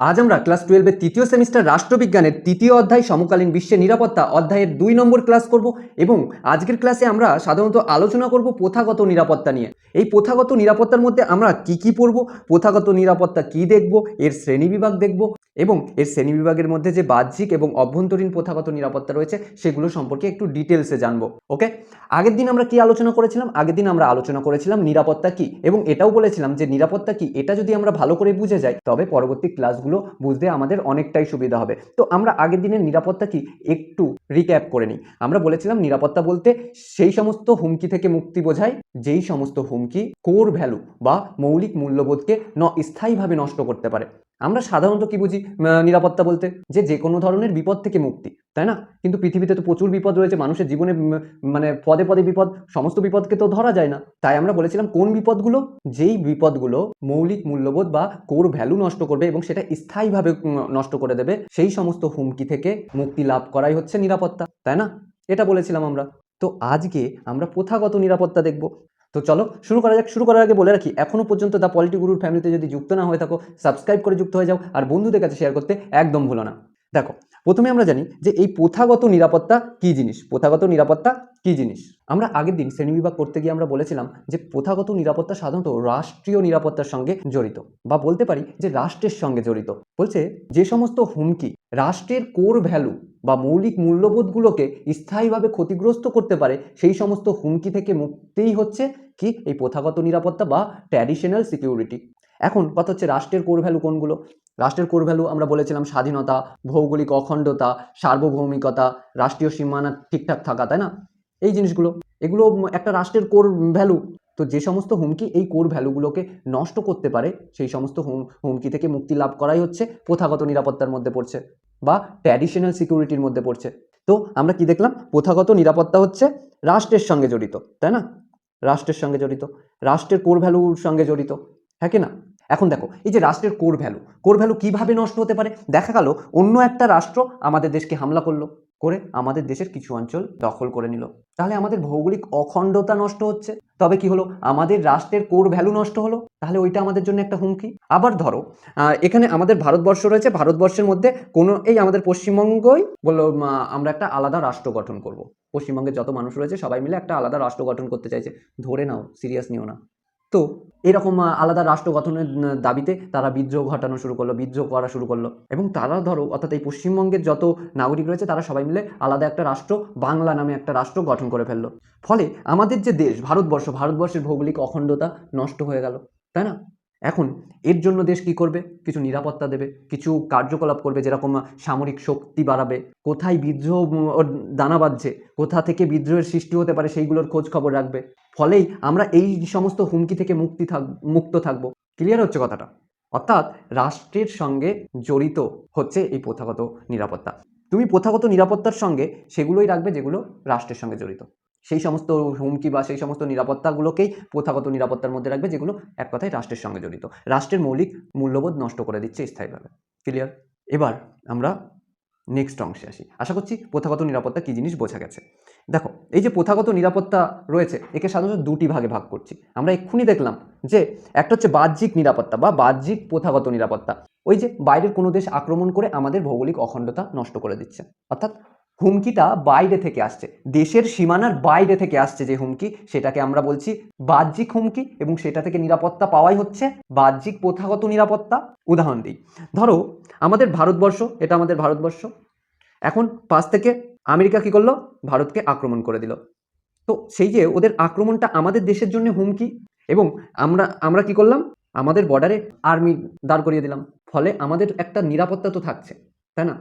আজ আমরা ক্লাস টুয়েলভের তৃতীয় সেমিস্টার রাষ্ট্রবিজ্ঞানের তৃতীয় অধ্যায় সমকালীন বিশ্বের নিরাপত্তা অধ্যায়ের দুই নম্বর ক্লাস করব এবং আজকের ক্লাসে আমরা সাধারণত আলোচনা করব প্রথাগত নিরাপত্তা নিয়ে। এই প্রথাগত নিরাপত্তার মধ্যে আমরা কি কি পড়ব, প্রথাগত নিরাপত্তা কি দেখব, এর শ্রেণীবিভাগ দেখব এবং এর শ্রেণীবিভাগের মধ্যে যে বাহ্যিক এবং অভ্যন্তরীণ প্রথাগত নিরাপত্তা রয়েছে, সেগুলো সম্পর্কে একটু ডিটেলসে জানব ওকে আগের দিন আমরা কি আলোচনা করেছিলাম? আগের দিন আমরা আলোচনা করেছিলাম নিরাপত্তা কি, এবং এটাও বলেছিলাম যে নিরাপত্তা কি, এটা যদি আমরা ভালো করে বুঝে যাই, তবে পরবর্তী ক্লাসগুলো বুঝতে আমাদের অনেকটাই সুবিধা হবে। তো আমরা আগের দিনের নিরাপত্তা কি, একটু রিক্যাপ করে নিই। আমরা বলেছিলাম নিরাপত্তা বলতে সেই সমস্ত হুমকি থেকে মুক্তি বোঝায় যেই সমস্ত হুমকি কোর ভ্যালু বা মৌলিক মূল্যবোধকে ন স্থায়ীভাবে নষ্ট করতে পারে। আমরা সাধারণত কি বুঝি? নিরাপত্তা বলতে যে যে কোনো ধরনের বিপদ থেকে মুক্তি, তাই না? কিন্তু পৃথিবীতে তো প্রচুর বিপদ রয়েছে, মানুষের জীবনে মানে পদে পদে বিপদ, সমস্ত বিপদকে তো ধরা যায় না। তাই আমরা বলেছিলাম কোন বিপদগুলো? যেই বিপদগুলো মৌলিক মূল্যবোধ বা কোর ভ্যালু নষ্ট করবে এবং সেটা স্থায়ীভাবে নষ্ট করে দেবে, সেই সমস্ত হুমকি থেকে মুক্তি লাভ করাই হচ্ছে নিরাপত্তা, তাই না? এটা বলেছিলাম আমরা। তো আজকে আমরা প্রথাগত নিরাপত্তা দেখব। তো চলো, শুরু করা যাক, শুরু করার আগে বলে রাখি এখনও পর্যন্ত দ্য পলিটি গুরুর ফ্যামিলিতে যদি যুক্ত না হয়ে থাকো সাবস্ক্রাইব করে যুক্ত হয়ে যাও, আর বন্ধুদের কাছে শেয়ার করতে একদম ভুলো না। দেখো, প্রথমে আমরা জানি যে এই প্রথাগত নিরাপত্তা কি জিনিস? প্রথাগত নিরাপত্তা কি জিনিস? আমরা আগের দিন শ্রেণীবিভাগ করতে গিয়ে আমরা বলেছিলাম যে প্রথাগত নিরাপত্তা সাধারণত রাষ্ট্রীয় নিরাপত্তার সঙ্গে জড়িত, বা বলতে পারি যে রাষ্ট্রের সঙ্গে জড়িত। বলছে, যে সমস্ত হুমকি রাষ্ট্রের কোর ভ্যালু বা মৌলিক মূল্যবোধগুলোকে স্থায়ীভাবে ক্ষতিগ্রস্ত করতে পারে, সেই সমস্ত হুমকি থেকে মুক্তিই হচ্ছে কি? এই প্রথাগত নিরাপত্তা বা ট্র্যাডিশনাল সিকিউরিটি এখন কথা হচ্ছে রাষ্ট্রের কোর ভ্যালু কোনগুলো? রাষ্ট্রের কোর ভ্যালু আমরা বলেছিলাম স্বাধীনতা, ভৌগোলিক অখণ্ডতা, সার্বভৌমিকতা, রাষ্ট্রীয় সীমানা ঠিকঠাক থাকা, তাই না? এই জিনিসগুলো, এগুলো একটা রাষ্ট্রের কোর ভ্যালু তো যে সমস্ত হুমকি এই কোর ভ্যালুগুলোকে নষ্ট করতে পারে, সেই সমস্ত হুম, হুমকি থেকে মুক্তি লাভ করাই হচ্ছে প্রথাগত নিরাপত্তার মধ্যে পড়ছে বা ট্র্যাডিশনাল সিকিউরিটির মধ্যে পড়ছে। তো আমরা কি দেখলাম? প্রথাগত নিরাপত্তা হচ্ছে রাষ্ট্রের সঙ্গে জড়িত, তাই না? রাষ্ট্রের সঙ্গে জড়িত, রাষ্ট্রের কোর ভ্যালুর সঙ্গে জড়িত হ্যাঁ কি না? এখন দেখো, এই যে রাষ্ট্রের কোর ভ্যালু কোর ভ্যালু কীভাবে নষ্ট হতে পারে? দেখা গেল, অন্য একটা রাষ্ট্র আমাদের দেশকে হামলা করল। করে আমাদের দেশের কিছু অঞ্চল দখল করে নিল। তাহলে আমাদের ভৌগোলিক অখণ্ডতা নষ্ট হচ্ছে। তবে কি হলো? আমাদের রাষ্ট্রের কোর ভ্যালু নষ্ট হলো। তাহলে ওইটা আমাদের জন্য একটা হুমকি। আবার ধরো এখানে আমাদের ভারতবর্ষ রয়েছে। ভারতবর্ষের মধ্যে কোনো এই আমাদের পশ্চিমবঙ্গই বলল আমরা একটা আলাদা রাষ্ট্র গঠন করব। পশ্চিমবঙ্গের যত মানুষ রয়েছে, সবাই মিলে একটা আলাদা রাষ্ট্র গঠন করতে চাইছে। ধরে নাও, সিরিয়াস নিও না। তো এরকম আলাদা রাষ্ট্র গঠনের দাবিতে তারা বিদ্রোহ ঘটানো শুরু করল, বিদ্রোহ করা শুরু করল। এবং তারা ধরো, অর্থাৎ এই পশ্চিমবঙ্গের যত নাগরিক রয়েছে, তারা সবাই মিলে আলাদা একটা রাষ্ট্র, বাংলা নামে একটা রাষ্ট্র গঠন করে ফেলল। ফলে আমাদের যে দেশ, ভারতবর্ষ, ভারতবর্ষের ভৌগোলিক অখণ্ডতা নষ্ট হয়ে গেল, তাই না? এখন এর জন্য দেশ কি করবে? কিছু নিরাপত্তা দেবে, কিছু কার্যকলাপ করবে যেরকম সামরিক শক্তি বাড়াবে। কোথায় বিদ্রোহ দানা বাঁধছে, কোথা থেকে বিদ্রোহের সৃষ্টি হতে পারে সেইগুলোর খোঁজ খবর রাখবে। ফলেই আমরা এই সমস্ত হুমকি থেকে মুক্তি থাক, মুক্ত থাকব। ক্লিয়ার হচ্ছে কথাটা? অর্থাৎ রাষ্ট্রের সঙ্গে জড়িত হচ্ছে এই প্রথাগত নিরাপত্তা। তুমি প্রথাগত নিরাপত্তার সঙ্গে সেগুলোই রাখবে যেগুলো রাষ্ট্রের সঙ্গে জড়িত। সেই সমস্ত হুমকি বা সেই সমস্ত নিরাপত্তাগুলোকেই প্রথাগত নিরাপত্তার মধ্যে রাখবে, যেগুলো এক কথায় রাষ্ট্রের সঙ্গে জড়িত। রাষ্ট্রের মৌলিক মূল্যবোধ নষ্ট করে দিচ্ছে স্থায়ীভাবে। ক্লিয়ার এবার আমরা নেক্সট অংশে আসি। আশা করছি প্রথাগত নিরাপত্তা কী জিনিস বোঝা গেছে। দেখো, এই যে প্রথাগত নিরাপত্তা রয়েছে, একে সাধারণত দুটি ভাগে ভাগ করছি। আমরা এক্ষুনি দেখলাম যে একটা হচ্ছে বাহ্যিক নিরাপত্তা বা বাহ্যিক প্রথাগত নিরাপত্তা। ওই যে বাইরের কোনো দেশ আক্রমণ করে আমাদের ভৌগোলিক অখণ্ডতা নষ্ট করে দিচ্ছে। অর্থাৎ হুমকিটা বাইরে থেকে আসছে। দেশের সীমানার বাইরে থেকে আসছে যে হুমকি, সেটাকে আমরা বলছি বাহ্যিক হুমকি এবং সেটা থেকে নিরাপত্তা পাওয়াই হচ্ছে বাহ্যিক প্রথাগত নিরাপত্তা। উদাহরণ দিই। ধরো, আমাদের ভারতবর্ষ, এটা আমাদের ভারতবর্ষ। এখন পাশ থেকে আমেরিকা কি করল? ভারতকে আক্রমণ করে দিল। তো সেই যে ওদের আক্রমণটা আমাদের দেশের জন্য হুমকি এবং আমরা আমরা কি করলাম? আমাদের বর্ডারে আর্মি দাঁড় করিয়ে দিলাম। ফলে আমাদের একটা নিরাপত্তা তো থাকছে, তাই না?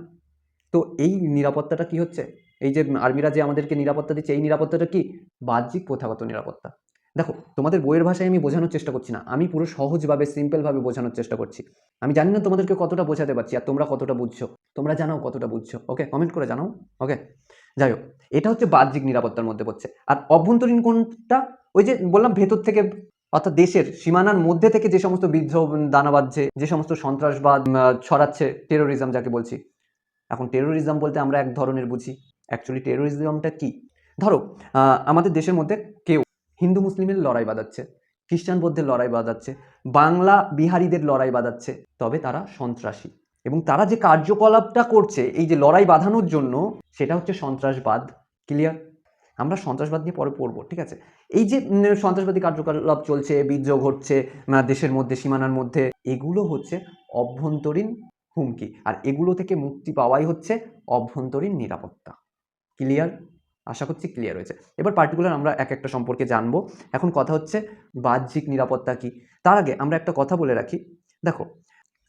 তো এই নিরাপত্তাটা কি হচ্ছে? এই যে আর্মিরা যে আমাদেরকে নিরাপত্তা দিচ্ছে, এই নিরাপত্তাটা কি? বাহ্যিক প্রথাগত নিরাপত্তা। দেখো, তোমাদের বইয়ের ভাষায় আমি বোঝানোর চেষ্টা করছি না। আমি পুরো সহজভাবে, সিম্পলভাবে বোঝানোর চেষ্টা করছি। আমি জানি না তোমাদেরকে কতটা বোঝাতে পারছি আর তোমরা কতটা বুঝছ। তোমরা জানাও কতটা বুঝছ। ওকে কমেন্ট করে জানাও। ওকে, যাই হোক, এটা হচ্ছে বাহ্যিক নিরাপত্তার মধ্যে পড়ছে। আর অভ্যন্তরীণ কোনটা ওই যে বললাম ভেতর থেকে, অর্থাৎ দেশের সীমানার মধ্যে থেকে যে সমস্ত বিদ্রোহ দানা বাঁধছে যে সমস্ত সন্ত্রাসবাদ ছড়াচ্ছে টেরোরিজম যাকে বলছি এখন টেরোরিজম বলতে আমরা এক ধরনের বুঝি। অ্যাকচুয়ালি টেরোরিজমটা কি? ধরো আমাদের দেশের মধ্যে কেউ হিন্দু মুসলিমের লড়াই বাঁধাচ্ছে, খ্রিস্টান বৌদ্ধের লড়াই বাঁধাচ্ছে, বাংলা বিহারিদের লড়াই বাঁধাচ্ছে, তবে তারা সন্ত্রাসী। এবং তারা যে কার্যকলাপটা করছে, এই যে লড়াই বাঁধানোর জন্য, সেটা হচ্ছে সন্ত্রাসবাদ। ক্লিয়ার আমরা সন্ত্রাসবাদ নিয়ে পরে পড়ব, ঠিক আছে? এই যে সন্ত্রাসবাদী কার্যকলাপ চলছে, বিদ্রোহ ঘটছে দেশের মধ্যে, সীমানার মধ্যে, এগুলো হচ্ছে অভ্যন্তরীণ হুমকি। আর এগুলো থেকে মুক্তি পাওয়াই হচ্ছে অভ্যন্তরীণ নিরাপত্তা। ক্লিয়ার আশা করছি ক্লিয়ার হয়েছে। এবার পার্টিকুলার আমরা এক একটা সম্পর্কে জানব। এখন কথা হচ্ছে বাহ্যিক নিরাপত্তা কি? তার আগে আমরা একটা কথা বলে রাখি। দেখো,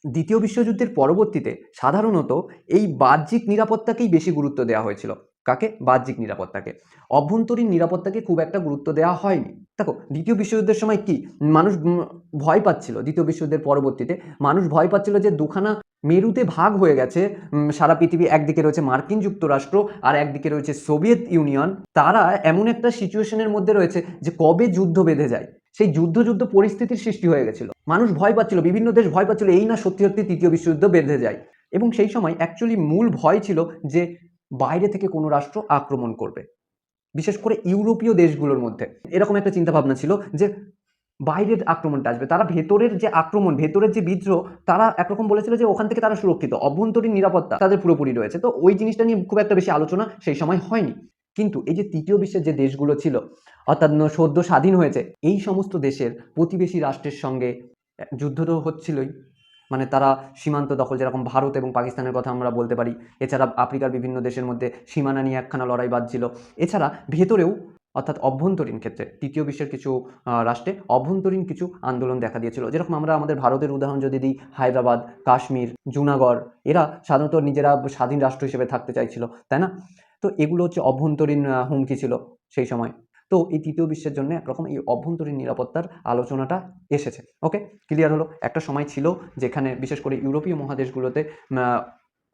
দ্বিতীয় বিশ্বযুদ্ধের পরবর্তীতে সাধারণত এই বাহ্যিক নিরাপত্তাকেই বেশি গুরুত্ব দেওয়া হয়েছিল। কাকে? বাহ্যিক নিরাপত্তাকে। অভ্যন্তরীণ নিরাপত্তাকে খুব একটা গুরুত্ব দেওয়া হয়নি। দেখো, দ্বিতীয় বিশ্বযুদ্ধের সময় কি? মানুষ ভয় পাচ্ছিল। দ্বিতীয় বিশ্বযুদ্ধের পরবর্তীতে মানুষ ভয় পাচ্ছিল যে দুখানা মেরুতে ভাগ হয়ে গেছে। সারা পৃথিবী একদিকে রয়েছে মার্কিন যুক্তরাষ্ট্র আর একদিকে রয়েছে সোভিয়েত ইউনিয়ন। তারা এমন একটা সিচুয়েশনের মধ্যে রয়েছে যে কবে যুদ্ধ বেঁধে যায়? সেই যুদ্ধ যুদ্ধ পরিস্থিতির সৃষ্টি হয়ে গেছিল। মানুষ ভয় পাচ্ছিল, বিভিন্ন দেশ ভয় পাচ্ছিল, এই না সত্যি সত্যি তৃতীয় বিশ্বযুদ্ধ বেঁধে যায়। এবং সেই সময় অ্যাকচুয়ালি মূল ভয় ছিল যে বাইরে থেকে কোনো রাষ্ট্র আক্রমণ করবে। বিশেষ করে ইউরোপীয় দেশগুলোর মধ্যে। এরকম একটা চিন্তা ভাবনা ছিল যে, বাইরের আক্রমণটা আসবে। তারা ভেতরের যে আক্রমণ, ভেতরের যে বিদ্রোহ, তারা একরকম বলেছিল যে ওখান থেকে তারা সুরক্ষিত। অভ্যন্তরীণ নিরাপত্তা তাদের পুরোপুরি রয়েছে। তো ওই জিনিসটা নিয়ে খুব একটা বেশি আলোচনা সেই সময় হয়নি। কিন্তু এই যে তৃতীয় বিশ্বের যে দেশগুলো ছিল, অর্থাৎ সদ্য স্বাধীন হয়েছে, এই সমস্ত দেশের প্রতিবেশী রাষ্ট্রের সঙ্গে যুদ্ধ তো হচ্ছিলই। মানে তারা সীমান্ত দখল, যেরকম ভারত এবং পাকিস্তানের কথা আমরা বলতে পারি। এছাড়া আফ্রিকার বিভিন্ন দেশের মধ্যে সীমানা নিয়ে একখানা লড়াই বাজছিল এছাড়া ভেতরেও, অর্থাৎ অভ্যন্তরীণ ক্ষেত্রে, তৃতীয় বিশ্বের কিছু রাষ্ট্রে অভ্যন্তরীণ কিছু আন্দোলন দেখা দিয়েছিল। যেরকম আমরা আমাদের ভারতের উদাহরণ যদি দিই, হায়দ্রাবাদ, কাশ্মীর, জুনাগড়, এরা সাধারণত নিজেরা স্বাধীন রাষ্ট্র হিসেবে থাকতে চাইছিল, তাই না? তো এগুলো হচ্ছে অভ্যন্তরীণ হুমকি ছিল সেই সময়। তো এই তৃতীয় বিশ্বের জন্য একরকম এই অভ্যন্তরীণ নিরাপত্তার আলোচনাটা এসেছে। ওকে ক্লিয়ার হলো? একটা সময় ছিল যেখানে বিশেষ করে ইউরোপীয় মহাদেশগুলোতে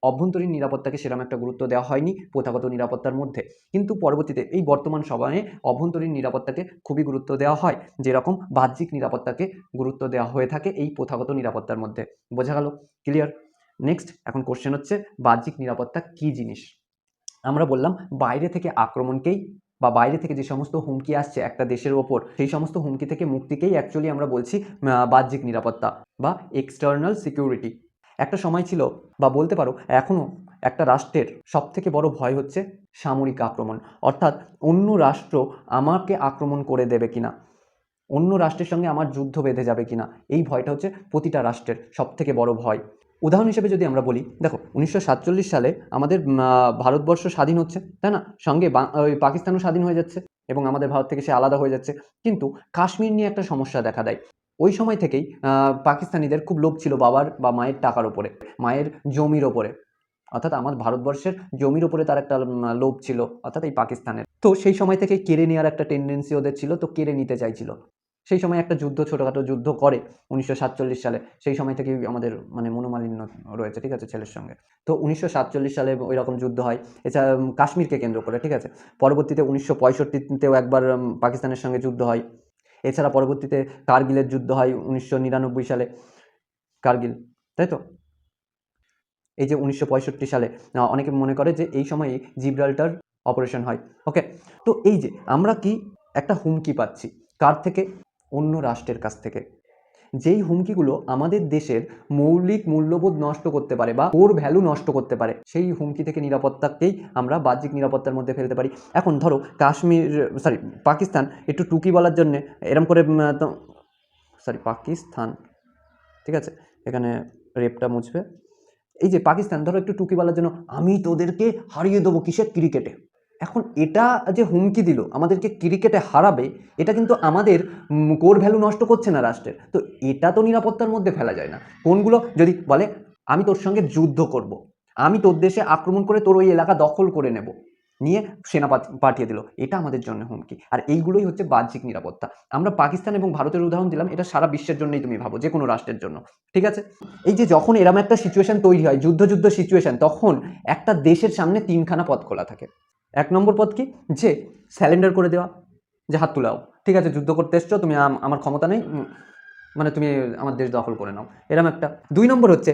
অভ্যন্তরীণ নিরাপত্তাকে সেরকম একটা গুরুত্ব দেওয়া হয়নি প্রথাগত নিরাপত্তার মধ্যে। কিন্তু পরবর্তীতে এই বর্তমান সময়ে অভ্যন্তরীণ নিরাপত্তাকে খুবই গুরুত্ব দেওয়া হয়। যেরকম বাহ্যিক নিরাপত্তাকে গুরুত্ব দেওয়া হয়ে থাকে এই প্রথাগত নিরাপত্তার মধ্যে। বোঝা গেল? ক্লিয়ার নেক্সট এখন কোশ্চেন হচ্ছে বাহ্যিক নিরাপত্তা কি জিনিস? আমরা বললাম বাইরে থেকে আক্রমণকেই বা বাইরে থেকে যে সমস্ত হুমকি আসছে একটা দেশের ওপর, সেই সমস্ত হুমকি থেকে মুক্তিকেই অ্যাকচুয়ালি আমরা বলছি বাহ্যিক নিরাপত্তা বা এক্সটার্নাল সিকিউরিটি একটা সময় ছিল, বা বলতে পারো এখনও একটা রাষ্ট্রের সব থেকে বড় ভয় হচ্ছে সামরিক আক্রমণ। অর্থাৎ অন্য রাষ্ট্র আমাকে আক্রমণ করে দেবে কিনা, অন্য রাষ্ট্রের সঙ্গে আমার যুদ্ধ বেঁধে যাবে কিনা, এই ভয়টা হচ্ছে প্রতিটা রাষ্ট্রের সব থেকে বড় ভয়। উদাহরণ হিসেবে যদি আমরা বলি, দেখো, উনিশশো সাতচল্লিশ সালে আমাদের ভারতবর্ষ স্বাধীন হচ্ছে, তাই না? সঙ্গে পাকিস্তানও স্বাধীন হয়ে যাচ্ছে এবং আমাদের ভারত থেকে সে আলাদা হয়ে যাচ্ছে। কিন্তু কাশ্মীর নিয়ে একটা সমস্যা দেখা দেয়। ওই সময় থেকেই পাকিস্তানিদের খুব লোভ ছিল বাবার বা মায়ের টাকার ওপরে, মায়ের জমির ওপরে। অর্থাৎ আমার ভারতবর্ষের জমির ওপরে তার একটা লোভ ছিল, অর্থাৎ এই পাকিস্তানের। তো সেই সময় থেকে কেড়ে নেওয়ার একটা টেন্ডেন্সি ওদের ছিল, তো কেড়ে নিতে চাইছিল। সেই সময় একটা যুদ্ধ ছোটোখাটো যুদ্ধ করে উনিশশো সাতচল্লিশ সালে। সেই সময় থেকেই আমাদের মানে মনোমালিন্য রয়েছে, ঠিক আছে, ছেলের সঙ্গে। তো উনিশশো সাতচল্লিশ সালে ওই রকম যুদ্ধ হয়। এছাড়া কাশ্মীরকে কেন্দ্র করে, ঠিক আছে? পরবর্তীতে উনিশশো পঁয়ষট্টিতেও একবার পাকিস্তানের সঙ্গে যুদ্ধ হয়। এছাড়া পরবর্তীতে কার্গিলের যুদ্ধ হয় উনিশশো নিরানব্বই সালে। কার্গিল, তাই তো? এই যে উনিশশো পঁয়ষট্টি সালে অনেকে মনে করে যে এই সময়ে জিব্রাল্টার অপারেশন হয়। ওকে, তো এই যে আমরা কি একটা হুমকি পাচ্ছি? কার থেকে? অন্য রাষ্ট্রের কাছ থেকে। যেই হুমকিগুলো আমাদের দেশের মৌলিক মূল্যবোধ নষ্ট করতে পারে বা ওর ভ্যালু নষ্ট করতে পারে, সেই হুমকি থেকে নিরাপত্তাকেই আমরা বাহ্যিক নিরাপত্তার মধ্যে ফেলতে পারি। এখন ধরো, কাশ্মীর সরি পাকিস্তান, একটু টুকি বলার জন্যে এরম করে সরি পাকিস্তান, ঠিক আছে? এখানে রেপটা মুছবে। এই যে পাকিস্তান, ধরো একটু টুকি বলার জন্য, আমি তোদেরকে হারিয়ে দেবো কিসের ক্রিকেটে এখন এটা যে হুমকি দিল, আমাদেরকে ক্রিকেটে হারাবে, এটা কিন্তু আমাদের কোর ভ্যালু নষ্ট করছে না রাষ্ট্রের। তো এটা তো নিরাপত্তার মধ্যে ফেলা যায় না। কোনগুলো? যদি বলে, আমি তোর সঙ্গে যুদ্ধ করব। আমি তোর দেশে আক্রমণ করে তোর ওই এলাকা দখল করে নেব, নিয়ে সেনা পাঠিয়ে দিল, এটা আমাদের জন্য হুমকি। আর এইগুলোই হচ্ছে বাহ্যিক নিরাপত্তা। আমরা পাকিস্তান এবং ভারতের উদাহরণ দিলাম, এটা সারা বিশ্বের জন্যই তুমি ভাবো যে কোনো রাষ্ট্রের জন্য। ঠিক আছে? এই যে যখন এরম একটা সিচুয়েশন তৈরি হয় যুদ্ধ যুদ্ধ সিচুয়েশন তখন একটা দেশের সামনে তিনখানা পথ খোলা থাকে। এক নম্বর পথ কি? যে স্যালেন্ডার করে দেওয়া, যে হাত তুলাও ঠিক আছে, যুদ্ধ করতে এসছো, তুমি আমার ক্ষমতা নেই মানে তুমি আমার দেশ দখল করে নাও। এরম একটা। দুই নম্বর হচ্ছে,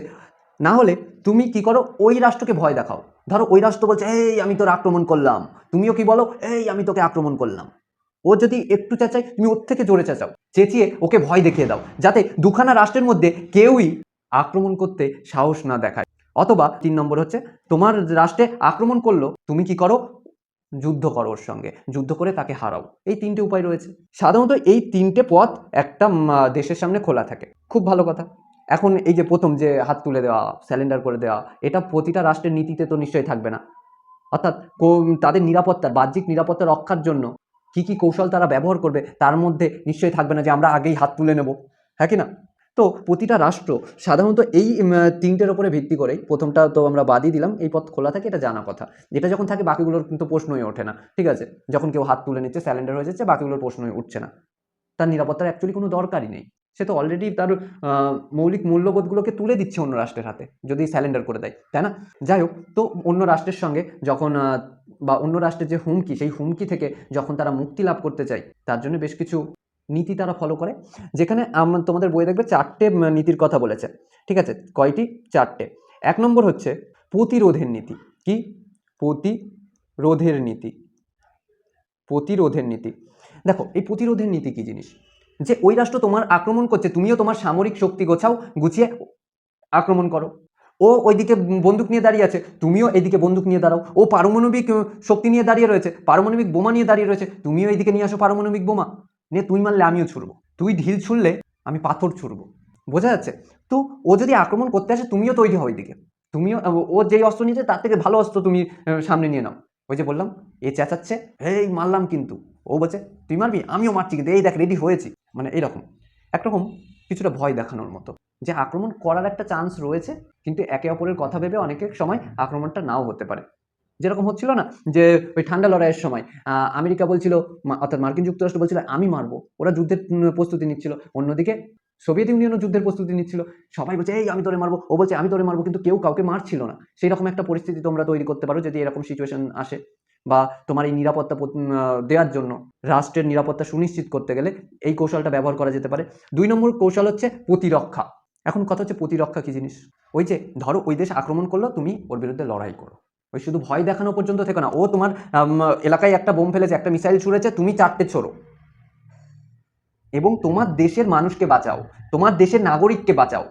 না হলে তুমি কি করো, ওই রাষ্ট্রকে ভয় দেখাও। ধরো ওই রাষ্ট্র বলছে, এই, আমি তোর আক্রমণ করলাম। তুমিও কি বলো, এই, আমি তোকে আক্রমণ করলাম। ও যদি একটু চেঁচায়, তুমি ওর থেকে জোরে চেঁচাও। চেঁচিয়ে ওকে ভয় দেখিয়ে দাও, যাতে দুখানা রাষ্ট্রের মধ্যে কেউই আক্রমণ করতে সাহস না দেখায়। অথবা তিন নম্বর হচ্ছে, তোমার রাষ্ট্রে আক্রমণ করল, তুমি কি করো যুদ্ধ করো ওর সঙ্গে, যুদ্ধ করে তাকে হারাও। এই তিনটে উপায় রয়েছে। সাধারণত এই তিনটে পথ একটা দেশের সামনে খোলা থাকে। খুব ভালো কথা। এখন এই যে প্রথম যে হাত তুলে দেওয়া স্যালেন্ডার করে দেওয়া, এটা প্রতিটা রাষ্ট্রের নীতিতে তো নিশ্চয়ই থাকবে না। অর্থাৎ তাদের নিরাপত্তার বাহ্যিক নিরাপত্তা রক্ষার জন্য কি কি কৌশল তারা ব্যবহার করবে, তার মধ্যে নিশ্চয়ই থাকবে না যে আমরা আগেই হাত তুলে নেব। হ্যাঁ কি না? তো প্রতিটা রাষ্ট্র সাধারণত এই তিনটের ওপরে ভিত্তি করেই প্রথমটা তো আমরা বাদই দিলাম, এই পথ খোলা থাকে, এটা জানা কথা। এটা যখন থাকে, বাকিগুলোর কিন্তু প্রশ্নই ওঠে না, ঠিক আছে? যখন কেউ হাত তুলে নিচ্ছে স্যালেন্ডার হয়ে যাচ্ছে, বাকিগুলোর প্রশ্নই উঠছে না। তার নিরাপত্তার অ্যাকচুয়ালি কোনো দরকারই নেই। সে তো অলরেডি তার মৌলিক মূল্যবোধগুলোকে তুলে দিচ্ছে অন্য রাষ্ট্রের হাতে, যদি স্যালেন্ডার করে দেয়, তাই না? যাই হোক, তো অন্য রাষ্ট্রের সঙ্গে যখন বা অন্য রাষ্ট্রের যে হুমকি, সেই হুমকি থেকে যখন তারা মুক্তি লাভ করতে চায়, তার জন্য বেশ কিছু নীতি তারা ফলো করে। যেখানে তোমাদের বই দেখবে চারটে নীতির কথা বলেছে। ঠিক আছে? কয়টি? চারটে। এক নম্বর হচ্ছে প্রতিরোধের নীতি। কি? প্রতিরোধের নীতি। প্রতিরোধের নীতি। দেখো, এই প্রতিরোধের নীতি কি জিনিস? যে ওই রাষ্ট্র তোমার আক্রমণ করছে, তুমিও তোমার সামরিক শক্তি গোছাও, গুছিয়ে আক্রমণ করো। ও ওইদিকে বন্দুক নিয়ে দাঁড়িয়ে আছে, তুমিও এদিকে বন্দুক নিয়ে দাঁড়াও। ও পারমাণবিক শক্তি নিয়ে দাঁড়িয়ে রয়েছে, পারমাণবিক বোমা নিয়ে দাঁড়িয়ে রয়েছে, তুমিও এইদিকে নিয়ে আসো পারমাণবিক বোমা। নিয়ে তুই মারলে আমিও ছুড়বো। তুই ঢিল ছুড়লে আমি পাথর ছুড়বো। বোঝা যাচ্ছে? তো ও যদি আক্রমণ করতে আসে, তুমিও তৈরি হও ওইদিকে তুমিও, ও যেই অস্ত্র নিয়েছে, তার থেকে ভালো অস্ত্র তুমি সামনে নিয়ে নাও। ওই যে বললাম, এ চেঁচাচ্ছে, এই মারলাম কিন্তু। ও বলছে, তুই মারবি? আমিও মারছি কিন্তু। এই দেখ রেডি হয়েছি। মানে এইরকম একরকম কিছুটা ভয় দেখানোর মতো। যে আক্রমণ করার একটা চান্স রয়েছে, কিন্তু একে অপরের কথা ভেবে অনেকের সময় আক্রমণটা নাও হতে পারে। যেরকম হচ্ছিল না যে ওই ঠান্ডা লড়াইয়ের সময় আমেরিকা বলছিল অর্থাৎ মার্কিন যুক্তরাষ্ট্র বলছিল, আমি মারবো। ওরা যুদ্ধের প্রস্তুতি নিচ্ছিল। অন্যদিকে সোভিয়েত ইউনিয়নও যুদ্ধের প্রস্তুতি নিচ্ছিল। সবাই বলছে, এই, আমি তোরে মারবো। ও বলছে, আমি তোরে মারবো, কিন্তু কেউ কাউকে মারছিল না। সেই রকম একটা পরিস্থিতি তোমরা তৈরি করতে পারো যদি এরকম সিচুয়েশন আসে। বা তোমার এই নিরাপত্তা দেওয়ার জন্য রাষ্ট্রের নিরাপত্তা সুনিশ্চিত করতে গেলে এই কৌশলটা ব্যবহার করা যেতে পারে। দুই নম্বর কৌশল হচ্ছে প্রতিরক্ষা। এখন কথা হচ্ছে প্রতিরক্ষা কি জিনিস? ওই যে, ধরো ওই দেশ আক্রমণ করল, তুমি ওর বিরুদ্ধে লড়াই করো। ওই শুধু ভয় দেখানো পর্যন্ত থেকো না। ও তোমার এলাকায় একটা বোম ফেলেছে, একটা মিসাইল ছুঁড়েছে, তুমি চারটে ছোড়ো। এবং তোমার দেশের মানুষকে বাঁচাও, তোমার দেশের নাগরিককে বাঁচাও।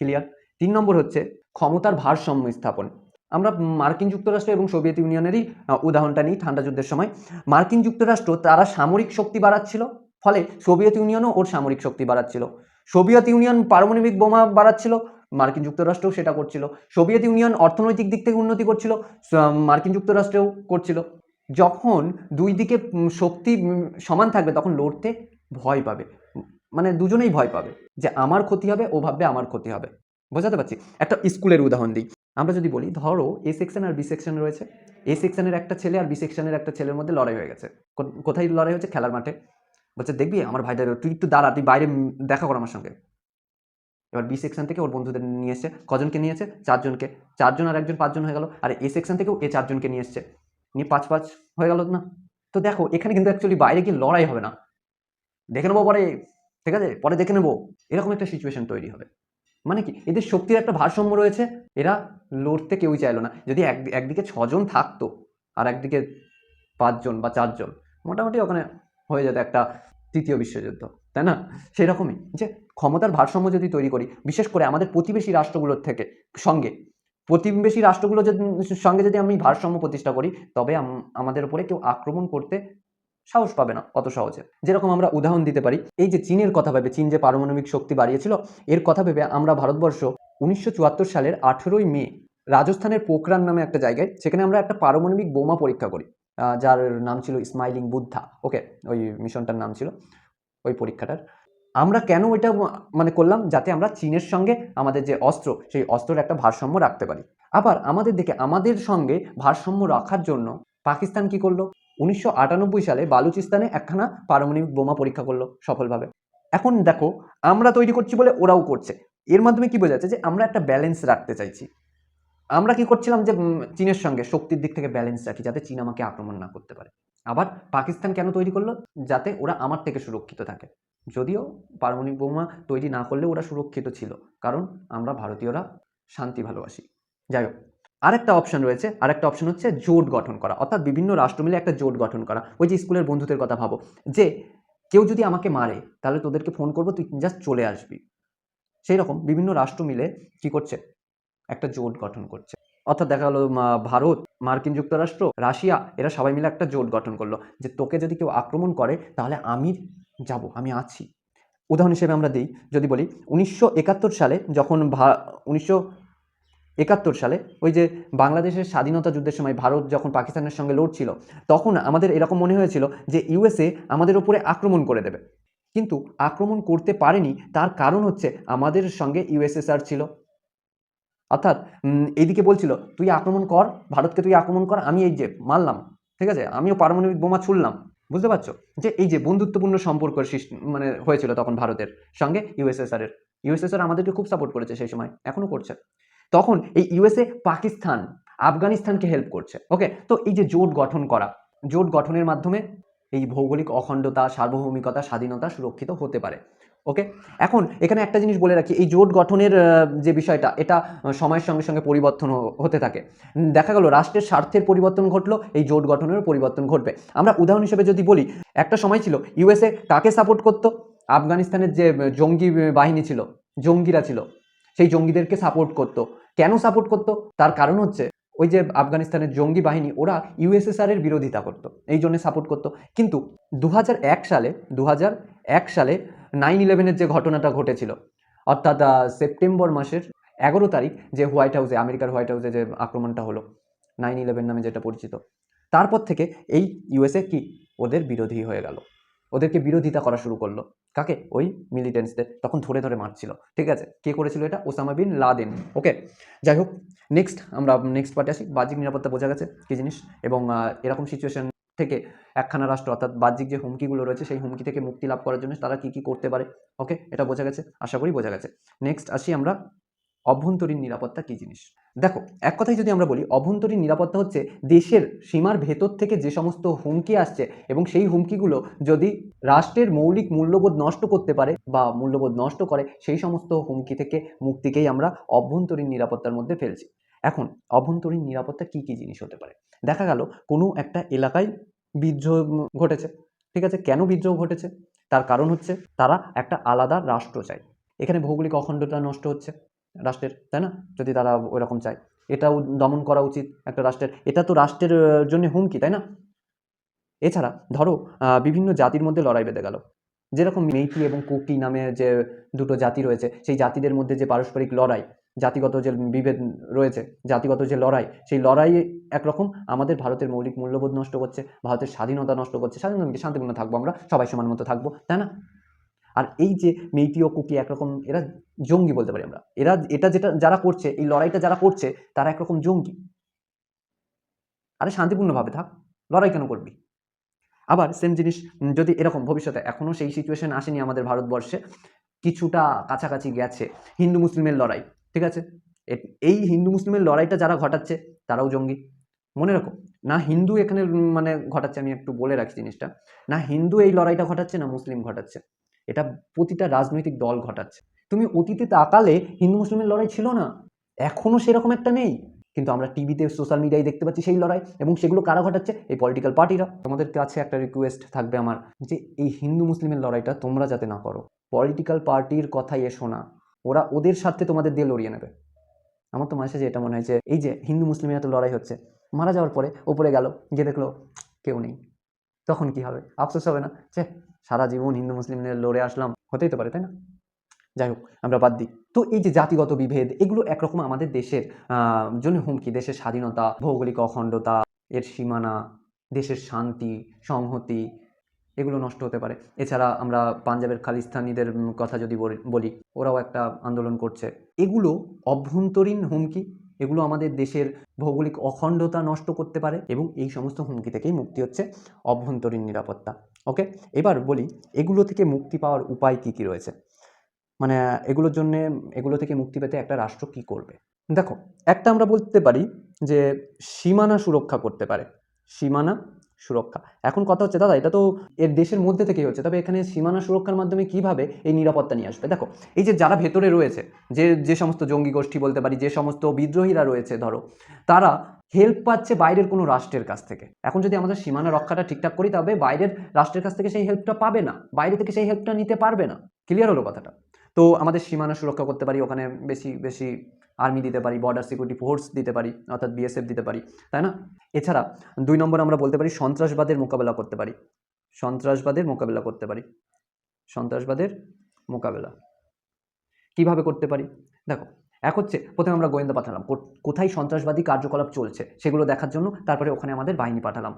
ক্লিয়ার তিন নম্বর হচ্ছে, ক্ষমতার ভারসাম্য স্থাপন। আমরা মার্কিন যুক্তরাষ্ট্র এবং সোভিয়েত ইউনিয়নেরই উদাহরণটা নিই ঠান্ডা যুদ্ধের সময়। মার্কিন যুক্তরাষ্ট্র তারা সামরিক শক্তি বাড়াচ্ছিল, ফলে সোভিয়েত ইউনিয়নও ওর সামরিক শক্তি বাড়াচ্ছিল। সোভিয়েত ইউনিয়ন পারমাণবিক বোমা বাড়াচ্ছিল মার্কিন যুক্তরাষ্ট্রও সেটা করছিল। সোভিয়েত ইউনিয়ন অর্থনৈতিক দিক থেকে উন্নতি করছিল মার্কিন যুক্তরাষ্ট্রেও করছিল। যখন দুই দিকে শক্তি সমান থাকবে, তখন লড়তে ভয় পাবে। মানে দুজনেই ভয় পাবে যে আমার ক্ষতি হবে, ও ভাববে আমার ক্ষতি হবে। বোঝাতে পারছি? একটা স্কুলের উদাহরণ দিই। আমরা যদি বলি, ধরো এ সেকশন আর বি সেকশন রয়েছে। এ সেকশনের একটা ছেলে আর বি সেকশনের একটা ছেলের মধ্যে লড়াই হয়ে গেছে। কোথায় লড়াই হয়েছে? খেলার মাঠে। বলছে, দেখবি, আমার ভাইদের, তুই একটু দাঁড়া, তুই বাইরে দেখা কর আমার সঙ্গে। এবার বি সেকশন থেকে ওর বন্ধুদের নিয়ে এসছে, কজনকে নিয়েছে চারজনকে। চারজন আর একজন পাঁচজন হয়ে গেল। আর এ সেকশন থেকেও এ চারজনকে নিয়ে এসছে। নিয়ে পাঁচ পাঁচ হয়ে গেল না? তো দেখো, এখানে কিন্তু অ্যাকচুয়ালি বাইরে গিয়ে লড়াই হবে না। দেখে নেব পরে, ঠিক আছে? পরে দেখে নেব। এরকম একটা সিচুয়েশন তৈরি হবে। মানে কি? এদের শক্তির একটা ভারসাম্য রয়েছে। এরা লড়তে কেউই চাইলো না। যদি এক, একদিকে ছজন থাকতো আর একদিকে পাঁচজন বা চারজন, মোটামুটি ওখানে হয়ে যেত একটা তৃতীয় বিশ্বযুদ্ধ। তাই না? সেই রকমই যে ক্ষমতার ভারসাম্য যদি তৈরি করি, বিশেষ করে আমাদের প্রতিবেশী রাষ্ট্রগুলোর থেকে সঙ্গে, প্রতিবেশী রাষ্ট্রগুলো যদি, সঙ্গে যদি আমি ভারসাম্য প্রতিষ্ঠা করি, তবে আম- আমাদের উপরে কেউ আক্রমণ করতে সাহস পাবে না অত সহজে। যেরকম আমরা উদাহরণ দিতে পারি, এই যে চীনের কথা ভেবে, চীন যে পারমাণবিক শক্তি বাড়িয়েছিল, এর কথা ভেবে আমরা ভারতবর্ষ উনিশশো চুয়াত্তর সালের আঠেরোই মে রাজস্থানের পোখরান নামে একটা জায়গায়, সেখানে আমরা একটা পারমাণবিক বোমা পরীক্ষা করি যার নাম ছিল স্মাইলিং বুদ্ধা, ওকে? ওই মিশনটার নাম ছিল। ওই পরীক্ষাটার। আমরা কেন ওইটা মানে করলাম? যাতে আমরা চীনের সঙ্গে আমাদের যে অস্ত্র, সেই অস্ত্রের একটা ভারসাম্য রাখতে পারি। আবার আমাদের দিকে আমাদের সঙ্গে ভারসাম্য রাখার জন্য পাকিস্তান কি করল? উনিশশো আটানব্বই সালে বালুচিস্তানে একখানা পারমাণবিক বোমা পরীক্ষা করল সফলভাবে। এখন দেখো, আমরা তৈরি করছি বলে ওরাও করছে। এর মাধ্যমে কি বোঝা যাচ্ছে যে আমরা একটা ব্যালেন্স রাখতে চাইছি। আমরা কি করছিলাম যে চীনের সঙ্গে শক্তির দিক থেকে ব্যালেন্স রাখি, যাতে চীন আমাকে আক্রমণ না করতে পারে। আবার পাকিস্তান কেন তৈরি করল? যাতে ওরা আমার থেকে সুরক্ষিত থাকে। যদিও পারমাণবিক বোমা তৈরি না করলে ওরা সুরক্ষিত ছিল, কারণ আমরা ভারতীয়রা শান্তি ভালোবাসি। যাই হোক, আরেকটা অপশন রয়েছে। আরেকটা অপশন হচ্ছে জোট গঠন করা। অর্থাৎ বিভিন্ন রাষ্ট্র মিলে একটা জোট গঠন করা। ওই যে স্কুলের বন্ধুদের কথা ভাবো, যে কেউ যদি আমাকে মারে, তাহলে তোদেরকে ফোন করব, তুই জাস্ট চলে আসবি। সেই রকম বিভিন্ন রাষ্ট্র মিলে কি করছে? একটা জোট গঠন করছে। অর্থাৎ দেখা গেলো ভারত, মার্কিন যুক্তরাষ্ট্র, রাশিয়া, এরা সবাই মিলে একটা জোট গঠন করল যে তোকে যদি কেউ আক্রমণ করে, তাহলে আমি যাব, আমি আছি। উদাহরণ হিসেবে আমরা দিই, যদি বলি, উনিশশো একাত্তর সালে যখন ভা, উনিশশো একাত্তর সালে ওই যে বাংলাদেশের স্বাধীনতা যুদ্ধের সময় ভারত যখন পাকিস্তানের সঙ্গে লড়ছিল, তখন আমাদের এরকম মনে হয়েছিল যে ইউএসএ আমাদের ওপরে আক্রমণ করে দেবে। কিন্তু আক্রমণ করতে পারেনি, তার কারণ হচ্ছে আমাদের সঙ্গে ইউএসএসআর ছিল। অর্থাৎ এইদিকে বলছিল, তুই আক্রমণ কর, ভারতকে তুই আক্রমণ কর, আমি এই যে মারলাম, ঠিক আছে? আমিও পারমাণবিক বোমা ছুড়লাম। বুঝতে পারছ? যে এই যে বন্ধুত্বপূর্ণ সম্পর্ক মানে হয়েছিল তখন ভারতের সঙ্গে ইউএসএসআর এর। ইউএসএসআর আমাদেরকে খুব সাপোর্ট করেছে সেই সময়, এখনও করছে। তখন এই ইউএসএ পাকিস্তান, আফগানিস্তানকে হেল্প করছে ওকে তো এই যে জোট গঠন করা, জোট গঠনের মাধ্যমে এই ভৌগোলিক অখণ্ডতা, সার্বভৌমিকতা, স্বাধীনতা সুরক্ষিত হতে পারে। ওকে? এখন এখানে একটা জিনিস বলে রাখি, এই জোট গঠনের যে বিষয়টা, এটা সময়ের সঙ্গে সঙ্গে পরিবর্তন হতে থাকে। দেখা গেল, রাষ্ট্রের স্বার্থের পরিবর্তন ঘটলো, এই জোট গঠনেরও পরিবর্তন ঘটবে। আমরা উদাহরণ হিসেবে যদি বলি, একটা সময় ছিল, ইউএসএ কাকে সাপোর্ট করতো? আফগানিস্তানের যে জঙ্গি বাহিনী ছিল, জঙ্গিরা ছিল, সেই জঙ্গিদেরকে সাপোর্ট করতো। কেন সাপোর্ট করতো? তার কারণ হচ্ছে ওই যে আফগানিস্তানের জঙ্গি বাহিনী, ওরা ইউএসএসআর এর বিরোধিতা করতো, এই জন্য সাপোর্ট করতো। কিন্তু দু হাজার এক সালে দু হাজার এক সালে নাইন ইলেভেনের যে ঘটনাটা ঘটেছিল, অর্থাৎ সেপ্টেম্বর মাসের এগারো তারিখ যে হোয়াইট হাউসে, আমেরিকার হোয়াইট হাউসে যে আক্রমণটা হলো নাইন ইলেভেন নামে যেটা পরিচিত, তারপর থেকে এই ইউএসএ কি ওদের বিরোধী হয়ে গেল। ওদেরকে বিরোধিতা করা শুরু করল। কাকে? ওই মিলিটেন্টসদের তখন ধরে ধরে মারছিল। ঠিক আছে? কে করেছিল এটা? Osama bin Laden. ওকে? যাই হোক নেক্সট আমরা নেক্সট পার্টে আসি। বাহ্যিক নিরাপত্তা বোঝা গেছে। কী জিনিস? এবং এরকম সিচুয়েশন থেকে একখানা রাষ্ট্র, অর্থাৎ বাহ্যিক যে হুমকিগুলো রয়েছে, সেই হুমকি থেকে মুক্তি লাভ করার জন্য তারা কী কী করতে পারে? ওকে? এটা বোঝা গেছে। আশা করি বোঝা গেছে। নেক্সট আসি আমরা। অভ্যন্তরীণ নিরাপত্তা কী জিনিস? দেখো, এক কথায় যদি আমরা বলি, অভ্যন্তরীণ নিরাপত্তা হচ্ছে দেশের সীমার ভেতর থেকে যে সমস্ত হুমকি আসছে এবং সেই হুমকিগুলো যদি রাষ্ট্রের মৌলিক মূল্যবোধ নষ্ট করতে পারে বা মূল্যবোধ নষ্ট করে, সেই সমস্ত হুমকি থেকে মুক্তিকেই আমরা অভ্যন্তরীণ নিরাপত্তার মধ্যে ফেলছি। এখন, অভ্যন্তরীণ নিরাপত্তা কি কি জিনিস হতে পারে? দেখা গেল, কোনো একটা এলাকায় বিদ্রোহ ঘটেছে, ঠিক আছে? কেন বিদ্রোহ ঘটেছে? তার কারণ হচ্ছে, তারা একটা আলাদা রাষ্ট্র চায়। এখানে ভৌগোলিক অখণ্ডতা নষ্ট হচ্ছে রাষ্ট্রের, তাই না? যদি তারা ওরকম চায়। এটাও দমন করা উচিত একটা রাষ্ট্রের। এটা তো রাষ্ট্রের জন্য হুমকি, তাই না? এছাড়া ধরো বিভিন্ন জাতির মধ্যে লড়াই বেঁধে গেল। যেরকম মেইতি এবং কুকি নামে যে দুটো জাতি রয়েছে, সেই জাতিদের মধ্যে যে পারস্পরিক লড়াই, জাতিগত যে বিভেদ রয়েছে, জাতিগত যে লড়াই, সেই লড়াই একরকম আমাদের ভারতের মৌলিক মূল্যবোধ নষ্ট করছে, ভারতের স্বাধীনতা নষ্ট করছে। স্বাধীনতা শান্তিপূর্ণ থাকব আমরা, সবাই সমান মতো থাকব, তাই না? আর এই যে মেইতি ও কুকি একরকম, এরা জঙ্গি বলতে পারি আমরা। এরা, এটা যেটা যারা করছে, এই লড়াইটা যারা করছে, তারা একরকম জঙ্গি। আরে শান্তিপূর্ণভাবে থাক, লড়াই কেন করবি? আবার সেম জিনিস যদি এরকম ভবিষ্যতে এখনও সেই সিচুয়েশন আসেনি আমাদের ভারতবর্ষে, কিছুটা কাছাকাছি গেছে হিন্দু মুসলিমের লড়াই, ঠিক আছে? এই হিন্দু মুসলিমের লড়াইটা যারা ঘটাচ্ছে, তারাও জঙ্গি। মনে রাখো, না হিন্দু এখানে মানে ঘটাচ্ছে, আমি একটু বলে রাখি জিনিসটা, না হিন্দু এই লড়াইটা ঘটাচ্ছে, না মুসলিম ঘটাচ্ছে। এটা প্রতিটা রাজনৈতিক দল ঘটাচ্ছে। তুমি অতীতে তাকালে হিন্দু মুসলিমের লড়াই ছিল না। এখনও সেরকম একটা নেই। কিন্তু আমরা টিভিতে, সোশ্যাল মিডিয়ায় দেখতে পাচ্ছি সেই লড়াই এবং সেগুলো কারা ঘটাচ্ছে? এই পলিটিক্যাল পার্টিরা তোমাদের কাছে একটা রিকোয়েস্ট থাকবে আমার যে এই হিন্দু মুসলিমের লড়াইটা তোমরা যাতে না করো। পলিটিক্যাল পার্টির কথাই এসো না। ওরা ওদের স্বার্থে তোমাদের দিয়ে লড়িয়ে নেবে। আমার তো মাঝে সাঝে এটা মনে হয় যে এই যে হিন্দু মুসলিমের এত লড়াই হচ্ছে, মারা যাওয়ার পরে ওপরে গেল, গিয়ে দেখল কেউ নেই। তখন কি হবে? আফসোস হবে না? যে সারা জীবন হিন্দু মুসলিম নিয়ে লড়ে আসলাম, হতেই তো পারে, তাই না? যাই হোক, আমরা বাদ দিই। তো এই যে জাতিগত বিভেদ, এগুলো একরকম আমাদের দেশের জন্য হুমকি। দেশের স্বাধীনতা, ভৌগোলিক অখণ্ডতা, এর সীমানা, দেশের শান্তি, সংহতি, এগুলো নষ্ট হতে পারে। এছাড়া আমরা পাঞ্জাবের খালিস্তানিদের কথা যদি বলি, ওরাও একটা আন্দোলন করছে। এগুলো অভ্যন্তরীণ হুমকি, এগুলো আমাদের দেশের ভৌগোলিক অখণ্ডতা নষ্ট করতে পারে এবং এই সমস্ত হুমকি থেকেই মুক্তি হচ্ছে অভ্যন্তরীণ নিরাপত্তা। ওকে এবার বলি, এগুলো থেকে মুক্তি পাওয়ার উপায় কি কি রয়েছে? মানে এগুলোর জন্যে, এগুলো থেকে মুক্তি পেতে একটা রাষ্ট্র কি করবে? দেখো, একটা আমরা বলতে পারি যে, সীমানা সুরক্ষা করতে পারে। সীমানা সুরক্ষা। এখন কথা হচ্ছে, দাদা, এটা তো এর দেশের মধ্যে থেকেই হচ্ছে, তবে এখানে সীমানা সুরক্ষার মাধ্যমে কীভাবে এই নিরাপত্তা নিয়ে আসবে? দেখো, এই যে যারা ভেতরে রয়েছে, যে যে সমস্ত জঙ্গি গোষ্ঠী বলতে পারি, যে সমস্ত বিদ্রোহীরা রয়েছে, ধরো, তারা হেল্প পাচ্ছে বাইরের কোনো রাষ্ট্রের কাছ থেকে। এখন যদি আমাদের সীমানা রক্ষাটা ঠিকঠাক করি, তবে বাইরের রাষ্ট্রের কাছ থেকে সেই হেল্পটা পাবে না। বাইরে থেকে সেই হেল্পটা নিতে পারবে না। ক্লিয়ার হলো কথাটা? তো আমাদের সীমানা সুরক্ষা করতে পারি, ওখানে বেশি বেশি আর্মি দিতে পারি বর্ডার সিকিউরিটি ফোর্স দিতে পারি, অর্থাৎ বিএসএফ দিতে পারি, তাই না? এছাড়া দুই নম্বর আমরা বলতে পারি, সন্ত্রাসবাদের মোকাবেলা করতে পারি। সন্ত্রাসবাদের মোকাবেলা করতে পারি। সন্ত্রাসবাদের মোকাবেলা। কীভাবে করতে পারি? দেখো এক হচ্ছে প্রথমে আমরা গোয়েন্দা পাঠালাম কোথায় সন্ত্রাসবাদী কার্যকলাপ চলছে সেগুলো দেখার জন্য তারপরে ওখানে আমাদের বাহিনী পাঠালাম।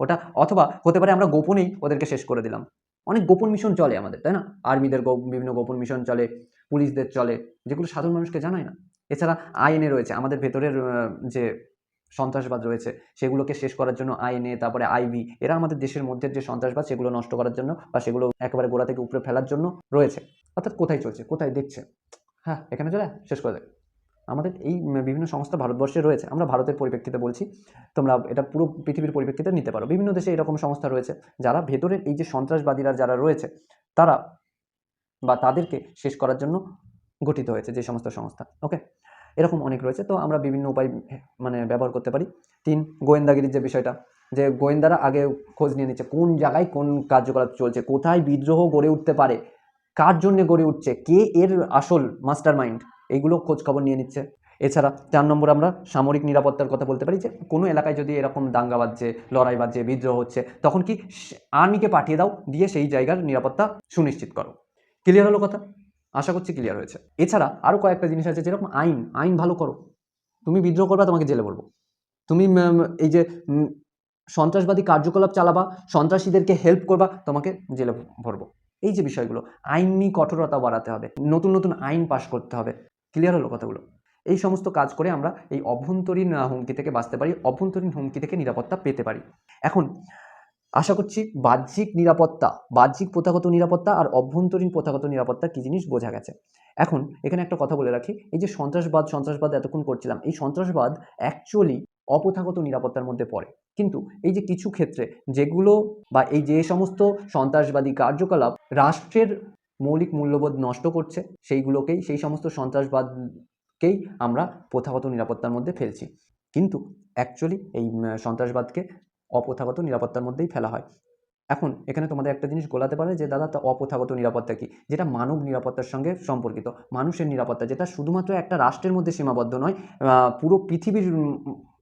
ওটা অথবা হতে পারে আমরা গোপনেই ওদেরকে শেষ করে দিলাম। অনেক গোপন মিশন চলে আমাদের, তাই না? আর্মিদের বিভিন্ন গোপন মিশন চলে পুলিশদের চলে, যেগুলো সাধারণ মানুষকে জানায় না। এছাড়া আইনে রয়েছে, আমাদের ভেতরের যে সন্ত্রাসবাদ রয়েছে, সেগুলোকে শেষ করার জন্য আইনে তারপরে আইবি এরা আমাদের দেশের মধ্যে যে সন্ত্রাসবাদ, সেগুলো নষ্ট করার জন্য বা সেগুলো একেবারে গোড়া থেকে উপরে ফেলার জন্য রয়েছে। অর্থাৎ কোথায় চলছে, কোথায় দেখছে? হ্যাঁ এখানে চলে শেষ করে দেয় আমাদের এই বিভিন্ন সংস্থা ভারতবর্ষে রয়েছে, আমরা ভারতের পরিপ্রেক্ষিতে বলছি, তোমরা এটা পুরো পৃথিবীর পরিপ্রেক্ষিতে নিতে পারো। বিভিন্ন দেশে এরকম সংস্থা রয়েছে, যারা ভেতরের এই যে সন্ত্রাসবাদীরা যারা রয়েছে, তারা বা তাদেরকে শেষ করার জন্য গঠিত হয়েছে যে সমস্ত সংস্থা ওকে এরকম অনেক রয়েছে, তো আমরা বিভিন্ন উপায় মানে ব্যবহার করতে পারি। তিন, গোয়েন্দাগিরির যে বিষয়টা, যে গোয়েন্দারা আগে খোঁজ নিয়ে নিচ্ছে, কোন জায়গায় কোন কার্যকলাপ চলছে, কোথায় বিদ্রোহ গড়ে উঠতে পারে কার জন্য গড়ে উঠছে? কে এর আসল মাস্টার মাইন্ড এইগুলো খোঁজ খবর নিয়ে নিচ্ছে। এছাড়া চার নম্বর আমরা সামরিক নিরাপত্তার কথা বলতে পারি যে, কোনো এলাকায় যদি এরকম দাঙ্গা বাজছে, লড়াই বাজছে, বিদ্রোহ হচ্ছে, তখন কি আর্মিকে পাঠিয়ে দাও, দিয়ে সেই জায়গার নিরাপত্তা সুনিশ্চিত করো। ক্লিয়ার হলো কথা? আশা করছি ক্লিয়ার হয়েছে। এছাড়া আরও কয়েকটা জিনিস আছে যেরকম আইন। আইন ভালো করো। তুমি বিদ্রোহ করবা, তোমাকে জেলে বলব। তুমি এই যে সন্ত্রাসবাদী কার্যকলাপ চালাবা, সন্ত্রাসীদেরকে হেল্প করবা, তোমাকে জেলে ভরবো। এই যে বিষয়গুলো, আইনি কঠোরতা বাড়াতে হবে, নতুন নতুন আইন পাশ করতে হবে। ক্লিয়ার হলো কথাগুলো? এই সমস্ত কাজ করে আমরা এই অভ্যন্তরীণ হুমকি থেকে বাঁচতে পারি, অভ্যন্তরীণ হুমকি থেকে নিরাপত্তা পেতে পারি। এখন আশা করছি বাহ্যিক নিরাপত্তা, বাহ্যিক প্রথাগত নিরাপত্তা আর অভ্যন্তরীণ প্রথাগত নিরাপত্তা কী জিনিস বোঝা গেছে। এখন এখানে একটা কথা বলে রাখি, এই যে সন্ত্রাসবাদ সন্ত্রাসবাদ এতক্ষণ করছিলাম, এই সন্ত্রাসবাদ অ্যাকচুয়ালি অপ্রথাগত নিরাপত্তার মধ্যে পড়ে। কিন্তু এই যে কিছু ক্ষেত্রে যেগুলো বা এই যে সমস্ত সন্ত্রাসবাদী কার্যকলাপ রাষ্ট্রের মৌলিক মূল্যবোধ নষ্ট করছে, সেইগুলোকেই, সেই সমস্ত সন্ত্রাসবাদকেই আমরা প্রথাগত নিরাপত্তার মধ্যে ফেলছি। কিন্তু অ্যাকচুয়ালি এই সন্ত্রাসবাদকে অপ্রথাগত নিরাপত্তার মধ্যেই ফেলা হয়। এখন এখানে তোমাদের একটা জিনিস গোলাতে পারে যে, দাদা, তা অপ্রথাগত নিরাপত্তা কি? যেটা মানব নিরাপত্তার সঙ্গে সম্পর্কিত। মানুষের নিরাপত্তা, যেটা শুধুমাত্র একটা রাষ্ট্রের মধ্যে সীমাবদ্ধ নয় পুরো পৃথিবীর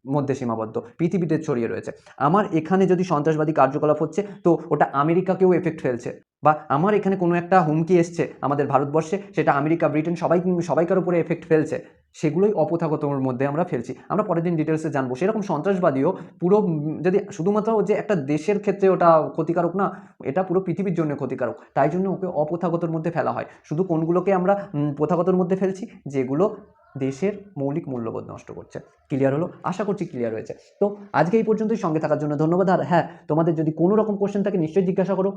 মধ্যে সীমাবদ্ধ, পৃথিবীতে ছড়িয়ে রয়েছে। আমার এখানে যদি সন্ত্রাসবাদী কার্যকলাপ হচ্ছে, তো ওটা আমেরিকাকেও এফেক্ট ফেলছে বা আমার এখানে কোনো একটা হুমকি এসছে আমাদের ভারতবর্ষে, সেটা আমেরিকা, ব্রিটেন সবাই, সবাইকার উপরে এফেক্ট ফেলছে, সেগুলোই অপথাগতর মধ্যে আমরা ফেলছি। আমরা পরের দিন ডিটেলসে জানব। সেরকম সন্ত্রাসবাদীও পুরো যদি শুধুমাত্র যে একটা দেশের ক্ষেত্রে ওটা ক্ষতিকারক না, এটা পুরো পৃথিবীর জন্য ক্ষতিকারক। তাই জন্য ওকে অপথাগতর মধ্যে ফেলা হয়। শুধু কোনগুলোকে আমরা প্রথাগতর মধ্যে ফেলছি? যেগুলো দেশের মৌলিক মূল্যবোধ নষ্ট করছে। ক্লিয়ার হলো? আশা করছি ক্লিয়ার হয়েছে। তো আজকে এই পর্যন্তই। সঙ্গে থাকার জন্য ধন্যবাদ। আর হ্যাঁ তোমাদের যদি কোনো রকম কোশ্চেন থাকে, নিশ্চয়ই জিজ্ঞাসা করো।